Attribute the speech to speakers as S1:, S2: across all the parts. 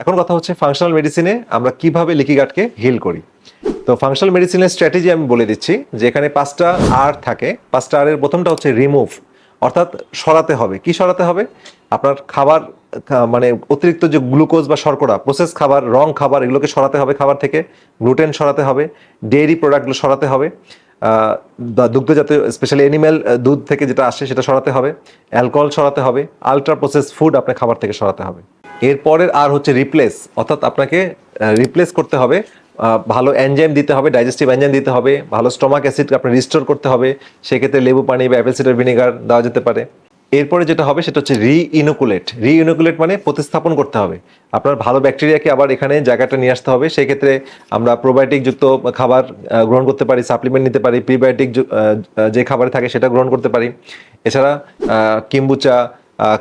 S1: এখন কথা হচ্ছে ফাংশনাল মেডিসিনে আমরা কীভাবে লিকি গাটকে হিল করি। তো ফাংশনাল মেডিসিনের স্ট্র্যাটেজি আমি বলে দিচ্ছি যে এখানে পাঁচটা আর থাকে। পাঁচটা আর এর প্রথমটা হচ্ছে রিমুভ অর্থাৎ সরাতে হবে। কি সরাতে হবে? আপনার খাবার মানে অতিরিক্ত যে গ্লুকোজ বা শর্করা প্রসেস খাবার রং খাবার, এগুলোকে সরাতে হবে খাবার থেকে। গ্লুটেন সরাতে হবে। ডেয়ারি প্রোডাক্টগুলো সরাতে হবে। বা দুগ্ধজাতীয় স্পেশালি অ্যানিম্যাল দুধ থেকে যেটা আসে সেটা সরাতে হবে অ্যালকোহল সরাতে হবে আলট্রা প্রসেস ফুড আপনার খাবার থেকে সরাতে হবে। এরপরের আর হচ্ছে রিপ্লেস অর্থাৎ আপনাকে রিপ্লেস করতে হবে ভালো এনজাইম দিতে হবে ডাইজেস্টিভ এনজাইম দিতে হবে, ভালো স্টমাক অ্যাসিড আপনার রিস্টোর করতে হবে, সেক্ষেত্রে লেবু পানি বা অ্যাপেল সিডার ভিনেগার দেওয়া যেতে পারে। এরপরে যেটা হবে সেটা হচ্ছে রি ইনোকুলেট রি ইনোকুলেট মানে প্রতিস্থাপন করতে হবে। আপনার ভালো ব্যাকটেরিয়াকে আবার এখানে জায়গাটা নিয়ে আসতে হবে। সেক্ষেত্রে আমরা প্রোবায়োটিক যুক্ত খাবার গ্রহণ করতে পারি সাপ্লিমেন্ট নিতে পারি প্রিবায়োটিক যে খাবারে থাকে সেটা গ্রহণ করতে পারি। এছাড়া কিম্বুচা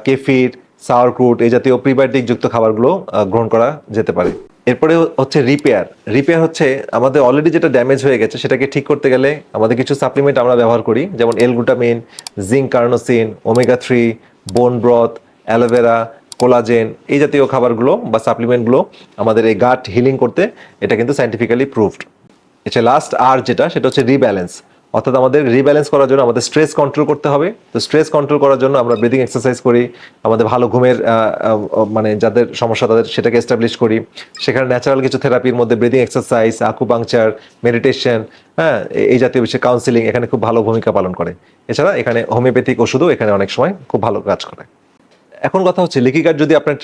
S1: কেফির সাওয়ারক্রুট এই জাতীয় প্রিবায়োটিক যুক্ত খাবারগুলো গ্রহণ করা যেতে পারে। এরপরে হচ্ছে রিপেয়ার রিপেয়ার হচ্ছে আমাদের অলরেডি যেটা ড্যামেজ হয়ে গেছে, সেটাকে ঠিক করতে গেলে আমাদের কিছু সাপ্লিমেন্ট আমরা ব্যবহার করি, যেমন L glutamine zinc carnosine omega three bone broth aloe vera collagen এই জাতীয় খাবারগুলো বা সাপ্লিমেন্টগুলো আমাদের এই গাট হিলিং করতে এটা কিন্তু সাইন্টিফিক্যালি প্রুভড এটা লাস্ট আর যেটা, সেটা হচ্ছে রিব্যালেন্স অর্থাৎ আমাদের রিব্যালেন্স করার জন্য আমাদের স্ট্রেস কন্ট্রোল করতে হবে। তো স্ট্রেস কন্ট্রোল করার জন্য আমরা ব্রিদিং এক্সারসাইজ করি, আমাদের ভালো ঘুমের মানে যাদের সমস্যা তাদের সেটাকে এস্টাবলিশ করি। সেখানে ন্যাচারাল কিছু থেরাপির মধ্যে ব্রিদিং এক্সারসাইজ আকুপাংচার মেডিটেশন হ্যাঁ এই জাতীয় বিষয়ে কাউন্সিলিং এখানে খুব ভালো ভূমিকা পালন করে। এছাড়া এখানে হোমিওপ্যাথিক ওষুধও এখানে অনেক সময় খুব ভালো কাজ করে। এখন কথা হচ্ছে লিকি গার্ড যদি আপনার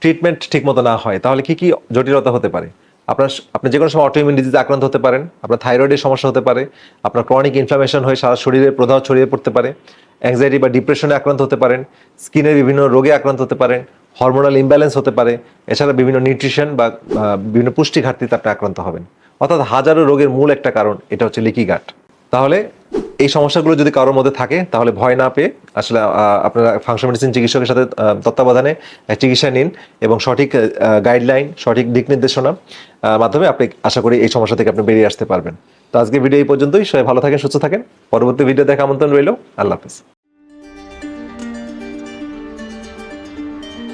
S1: ট্রিটমেন্ট ঠিকমতো না হয়, তাহলে কি কি জটিলতা হতে পারে? আপনার আপনি যে কোনো সময় অটোইমিউন ডিজিজ আক্রান্ত হতে পারেন, আপনার থাইরয়েডের সমস্যা হতে পারে, আপনার ক্রনিক ইনফ্লামেশন হয়ে সারা শরীরে প্রদাহ ছড়িয়ে পড়তে পারে অ্যাংজাইটি বা ডিপ্রেশনে আক্রান্ত হতে পারেন স্কিনের বিভিন্ন রোগে আক্রান্ত হতে পারেন হরমোনাল ইমব্যালেন্স হতে পারে, এছাড়া বিভিন্ন নিউট্রিশন বা বিভিন্ন পুষ্টি ঘাটতিতে আপনি আক্রান্ত হবেন। অর্থাৎ হাজারো রোগের মূল একটা কারণ, এটা হচ্ছে লিকি গাট তাহলে এই সমস্যাগুলো যদি কারোর মধ্যে থাকে, তাহলে ভয় না পেয়ে আসলে আপনারা ফাংশন মেডিসিন চিকিৎসকের সাথে তত্ত্বাবধানে চিকিৎসা নিন এবং সঠিক গাইডলাইন সঠিক দিক নির্দেশনা মাধ্যমে আপনি আশা করি এই সমস্যা থেকে আপনি বেরিয়ে আসতে পারবেন। তো আজকে ভিডিও এই পর্যন্তই। সবাই ভালো থাকেন, সুস্থ থাকেন। পরবর্তী ভিডিও দেখা আমন্ত্রণ রইল। আল্লাহ হাফিজ।